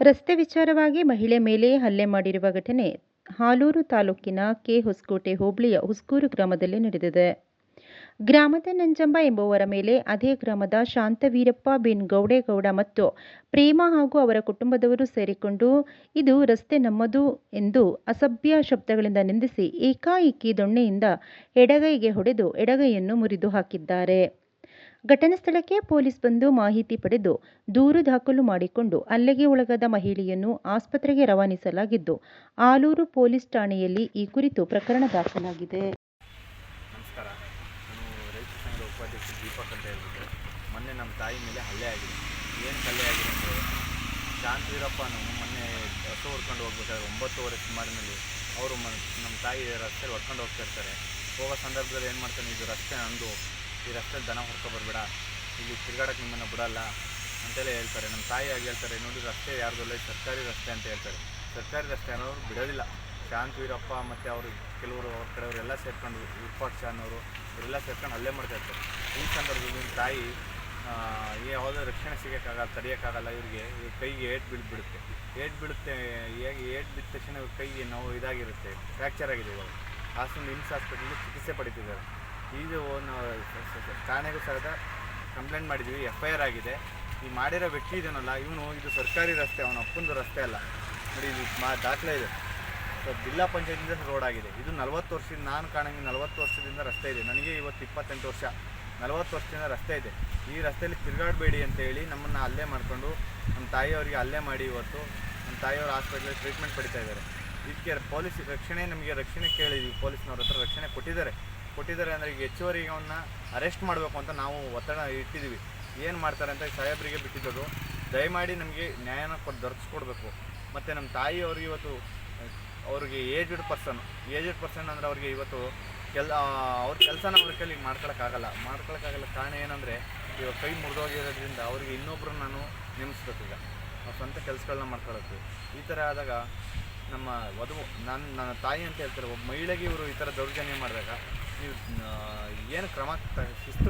ರಸ್ತೆ ವಿಚಾರವಾಗಿ ಮಹಿಳೆ ಮೇಲೆ ಹಲ್ಲೆ ಮಾಡಿರುವ ಘಟನೆ ಹಾಲೂರು ತಾಲೂಕಿನ ಕೆ ಹೊಸಕೋಟೆ ಹೋಬಳಿಯ ಹುಸ್ಕೂರು ಗ್ರಾಮದಲ್ಲಿ ನಡೆದಿದೆ. ಗ್ರಾಮದ ನಂಜಂಬ ಎಂಬುವರ ಮೇಲೆ ಅದೇ ಗ್ರಾಮದ ಶಾಂತವೀರಪ್ಪ ಬಿನ್ ಗೌಡೇಗೌಡ ಮತ್ತು ಪ್ರೇಮ ಹಾಗೂ ಅವರ ಕುಟುಂಬದವರು ಸೇರಿಕೊಂಡು ಇದು ರಸ್ತೆ ನಮ್ಮದು ಎಂದು ಅಸಭ್ಯ ಶಬ್ದಗಳಿಂದ ನಿಂದಿಸಿ ಏಕಾಏಕಿ ದೊಣ್ಣೆಯಿಂದ ಎಡಗೈಗೆ ಹೊಡೆದು ಎಡಗೈಯನ್ನು ಮುರಿದು ಹಾಕಿದ್ದಾರೆ. ಘಟನಾ ಸ್ಥಳಕ್ಕೆ ಪೊಲೀಸ್ ಬಂದು ಮಾಹಿತಿ ಪಡೆದು ದೂರು ದಾಖಲು ಮಾಡಿಕೊಂಡು ಅಲ್ಲಿಗೆ ಒಳಗಾದ ಮಹಿಳೆಯನ್ನು ಆಸ್ಪತ್ರೆಗೆ ರವಾನಿಸಲಾಗಿದ್ದು, ಆಲೂರು ಪೊಲೀಸ್ ಠಾಣೆಯಲ್ಲಿ ಈ ಕುರಿತು ಪ್ರಕರಣ ದಾಖಲಾಗಿದೆ. ನಮಸ್ಕಾರ. ನಾನು ಸಂಘದ ಉಪಾಧ್ಯಕ್ಷ ದೀಪಕ್ ಅಂತ ಮೊನ್ನೆ ನಮ್ಮ ತಾಯಿ ಮೇಲೆ ಹಲ್ಲೆ ಆಗಿದೆ. ಏನು ಹಲ್ಲೆ ಆಗಿದೆ ಅಂದರೆ ಶಾಂತವೀರಪ್ಪ ಮೊನ್ನೆ ಹಸು ಹೊಡ್ಕೊಂಡು ಹೋಗ್ಬೇಕಾದ್ರೆ ಒಂಬತ್ತುವರೆ ಸುಮಾರಿನಲ್ಲಿ ಅವರು ನಮ್ಮ ತಾಯಿ ರಸ್ತೆಯಲ್ಲಿ ಹೊಡ್ಕೊಂಡು ಹೋಗ್ತಾ ಇರ್ತಾರೆ. ಹೋಗೋ ಸಂದರ್ಭದಲ್ಲಿ ಏನು ಮಾಡ್ತಾನೆ, ಇದು ರಸ್ತೆ ನಂದು. ಈ ರಸ್ತೆಯಲ್ಲಿ ದನ ಹೊರ್ಕೊ ಬರಬೇಡ. ಇಲ್ಲಿ ತಿರ್ಗಾಡಕ್ಕೆ ನಿಮ್ಮನ್ನು ಬಿಡಲ್ಲ ಅಂತೆಲ್ಲ ಹೇಳ್ತಾರೆ. ನಮ್ಮ ತಾಯಿ ಆಗಿ ಹೇಳ್ತಾರೆ. ನೋಡಿ ರಸ್ತೆ ಯಾರ್ದಲ್ಲ ಸರ್ಕಾರಿ ರಸ್ತೆ ಅಂತ ಹೇಳ್ತಾರೆ. ಸರ್ಕಾರಿ ರಸ್ತೆ ಅನ್ನೋರು ಬಿಡೋದಿಲ್ಲ. ಶಾಂತವೀರಪ್ಪ ಮತ್ತು ಅವರು ಕೆಲವರು ಅವ್ರ ಕಡೆಯವರೆಲ್ಲ ಸೇರ್ಕೊಂಡು ಶಾನ್ ಅನ್ನೋರು ಇವರೆಲ್ಲ ಸೇರ್ಕೊಂಡು ಅಲ್ಲೇ ಮಾಡ್ತಾ ಇರ್ತಾರೆ. ಈ ಸಂದರ್ಭದಲ್ಲಿ ನಿಮ್ಮ ತಾಯಿ ಯಾವುದೋ ರಕ್ಷಣೆ ಸಿಗೋಕ್ಕಾಗಲ್ಲ, ತಡೆಯೋಕ್ಕಾಗಲ್ಲ ಇವರಿಗೆ, ಇವ್ರ ಕೈಗೆ ಏಟ್ ಬೀಳ್ಬಿಡುತ್ತೆ. ಏಟ್ ಬಿಡುತ್ತೆ ಹೇಗೆ ಏಟ್ ಬಿದ್ದ ತಕ್ಷಣ ಇವ್ರ ಕೈಗೆ ನೋವು ಇದಾಗಿರುತ್ತೆ ಫ್ರ್ಯಾಕ್ಚರ್ ಆಗಿದೆ ಇವಾಗ. ಹಾಸನ ನಿಮ್ಸ್ ಹಾಸ್ಪಿಟ್ಲಲ್ಲಿ ಚಿಕಿತ್ಸೆ ಪಡಿತಿದ್ದಾರೆ. ಇದು ನಾವು ಠಾಣೆಗೂ ಸಹಿತ ಕಂಪ್ಲೇಂಟ್ ಮಾಡಿದ್ವಿ. ಎಫ್ ಐ ಆರ್ ಆಗಿದೆ. ಈ ಮಾಡಿರೋ ವ್ಯಕ್ತಿ ಇದನ್ನಲ್ಲ ಇವನು ಇದು ಸರ್ಕಾರಿ ರಸ್ತೆ, ಅವನ ಅಪ್ಪಂದು ರಸ್ತೆ ಅಲ್ಲ. ನೋಡಿ, ಇದು ಮಾ ದಾಖಲೆ ಇದೆ. ಸೊ ಜಿಲ್ಲಾ ಪಂಚಾಯತಿಂದ ರೋಡ್ ಆಗಿದೆ. ಇದು ನಲವತ್ತು ವರ್ಷದಿಂದ, ನಾನು ಕಾಣಂಗೆ ನಲವತ್ತು ವರ್ಷದಿಂದ ರಸ್ತೆ ಇದೆ. ನನಗೆ ಇವತ್ತು ಇಪ್ಪತ್ತೆಂಟು ವರ್ಷ. ನಲವತ್ತು ವರ್ಷದಿಂದ ರಸ್ತೆ ಇದೆ. ಈ ರಸ್ತೆಯಲ್ಲಿ ತಿರುಗಾಡಬೇಡಿ ಅಂತ ಹೇಳಿ ನಮ್ಮನ್ನು ಅಲ್ಲೇ ಮಾಡಿಕೊಂಡು, ನಮ್ಮ ತಾಯಿಯವರಿಗೆ ಅಲ್ಲೇ ಮಾಡಿ ಇವತ್ತು ನಮ್ಮ ತಾಯಿಯವರು ಹಾಸ್ಪಿಟ್ಲಲ್ಲಿ ಟ್ರೀಟ್ಮೆಂಟ್ ಪಡಿತಾ ಇದ್ದಾರೆ. ಇದಕ್ಕೆ ಪೊಲೀಸ್ ರಕ್ಷಣೆ ನಮಗೆ ರಕ್ಷಣೆ ಕೇಳಿದ್ವಿ. ಪೊಲೀಸ್ನವ್ರ ಹತ್ರ ರಕ್ಷಣೆ ಕೊಟ್ಟಿದ್ದಾರೆ. ಕೊಟ್ಟಿದ್ದಾರೆ ಅಂದರೆ ಈಗ ಹೆಚ್ಚುವರಿಗೆ ಅವನ್ನ ಅರೆಸ್ಟ್ ಮಾಡಬೇಕು ಅಂತ ನಾವು ಒತ್ತಡ ಇಟ್ಟಿದ್ದೀವಿ. ಏನು ಮಾಡ್ತಾರೆ ಅಂತ ಸಾಹೇಬರಿಗೆ ಬಿಟ್ಟಿದ್ದರು ದಯಮಾಡಿ ನಮಗೆ ನ್ಯಾಯನ ಕೊಟ್ಟು ದೊರಕಿಸ್ಕೊಡ್ಬೇಕು. ಮತ್ತು ನಮ್ಮ ತಾಯಿ ಅವ್ರಿಗೆ ಇವತ್ತು, ಅವ್ರಿಗೆ ಏಜ್ಡ್ ಪರ್ಸನ್ ಏಜ್ಡ್ ಪರ್ಸನ್ ಅಂದರೆ ಅವ್ರಿಗೆ ಇವತ್ತು ಕೆಲ ಅವ್ರ ಕೆಲಸನ ಅವ್ರ ಕೈಲಿ ಮಾಡ್ಕೊಳಕ್ಕಾಗಲ್ಲ. ಮಾಡ್ಕೊಳಕ್ಕಾಗಲ್ಲ ಕಾರಣ ಏನಂದರೆ, ಇವಾಗ ಕೈ ಮುರಿದೋಗಿರೋದ್ರಿಂದ ಅವ್ರಿಗೆ ಇನ್ನೊಬ್ಬರು ನಾನು ನೇಮಿಸ್ಬೇಕು ಈಗ. ಅವ್ರ ಸ್ವಂತ ಕೆಲಸಗಳನ್ನ ಮಾಡ್ಕೊಳಕ್ಕೆ ಈ ಥರ ಆದಾಗ ನಮ್ಮ ವಧು ನನ್ನ ನನ್ನ ತಾಯಿ ಅಂತ ಹೇಳ್ತಾರೆ, ಒಬ್ಬ ಮಹಿಳೆಗೆ ಇವರು ಈ ಥರ ದೌರ್ಜನ್ಯ ಮಾಡಿದಾಗ ನೀವು ಏನು ಕ್ರಮ ಶಿಸ್ತು